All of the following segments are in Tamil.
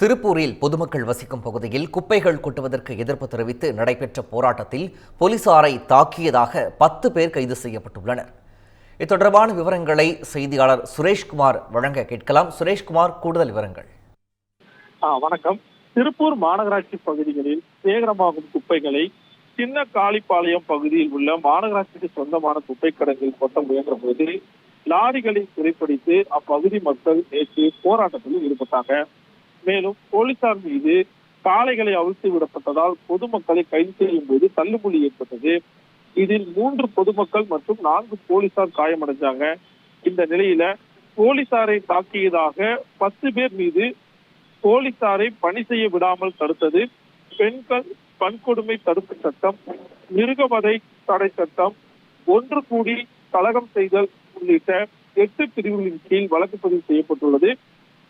திருப்பூரில் பொதுமக்கள் வசிக்கும் பகுதியில் குப்பைகள் கொட்டுவதற்கு எதிர்ப்பு தெரிவித்து நடைபெற்ற போராட்டத்தில் போலீசாரை தாக்கியதாக பத்து பேர் கைது செய்யப்பட்டுள்ளனர். இது தொடர்பான விவரங்களை செய்தியாளர் சுரேஷ்குமார் வழங்க கேட்கலாம். சுரேஷ்குமார் கூடுதல் விவரங்கள். வணக்கம். திருப்பூர் மாநகராட்சி பகுதிகளில் சேகரமாகும் குப்பைகளை சின்ன காளிப்பாளையம் பகுதியில் உள்ள மாநகராட்சிக்கு சொந்தமான குப்பை கடன்கள் கொட்ட முயன்ற போது லாரிகளை சிறைப்பிடித்து அப்பகுதி மக்கள் நேற்று போராட்டத்தில் ஈடுபட்டாங்க. மேலும் போலீசார் மீது காளைகளை அவிழ்த்து விடப்பட்டதால் பொதுமக்களை கைது செய்யும் போது தள்ளுபடி ஏற்பட்டது. இதில் மூன்று பொதுமக்கள் மற்றும் நான்கு போலீசார் காயமடைஞ்சாங்க. இந்த நிலையில போலீசாரை தாக்கியதாக பத்து பேர் மீது போலீசாரை பணி செய்ய விடாமல் தடுத்தது. பெண்கள் வன்கொடுமை தடுப்பு சட்டம் மிருகவதை தடை சட்டம் ஒன்று கூடி கலகம் செய்தல் உள்ளிட்ட எட்டு பிரிவுகளின் கீழ் வழக்கு பதிவு செய்யப்பட்டுள்ளது.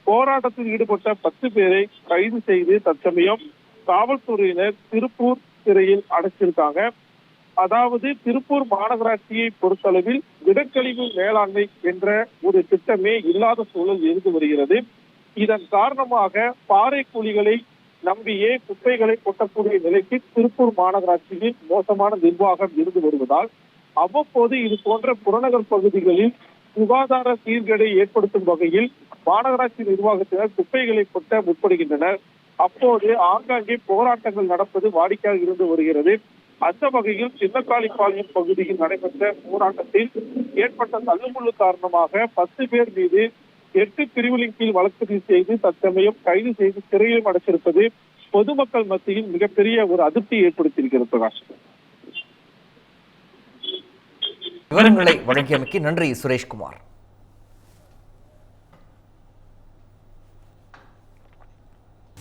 போராட்டத்தில் ஈடுபட்ட பத்து பேரை கைது செய்து தற்சமயம் காவல்துறையினர் திருப்பூர் சிறையில் அடைச்சிருக்காங்க. அதாவது திருப்பூர் மாநகராட்சியை பொறுத்தளவில் திடக்கழிவு மேலாண்மை என்ற ஒரு திட்டமே இல்லாத சூழல் இருந்து வருகிறது. இதன் காரணமாக பாறை குழிகளை நம்பியே குப்பைகளை கொட்டக்கூடிய நிலைக்கு திருப்பூர் மாநகராட்சியில் மோசமான நிர்வாகம் இருந்து வருவதால் அவ்வப்போது இது போன்ற புறநகர் பகுதிகளில் சுகாதார சீர்கேடை ஏற்படுத்தும் வகையில் மாநகராட்சி நிர்வாகத்தினர் குப்பைகளை கொட்ட முற்படுகின்றனர். அப்போது ஆங்காங்கே போராட்டங்கள் நடப்பது வாடிக்கையாக இருந்து வருகிறது. அந்த வகையில் சின்னக்காளிப்பாளையம் பகுதியில் நடைபெற்ற போராட்டத்தில் ஏற்பட்ட தள்ளுமுள்ளு காரணமாக பத்து பேர் மீது எட்டு பிரிவுகளின் கீழ் வழக்கு செய்து தற்சமயம் கைது செய்து சிறையிலும் அடைச்சிருப்பது பொதுமக்கள் மத்தியில் மிகப்பெரிய ஒரு அதிருப்தி ஏற்படுத்தியிருக்கிறது பிரகாஷ். விவரங்களை வழங்கியமைக்கு நன்றி சுரேஷ்குமார்.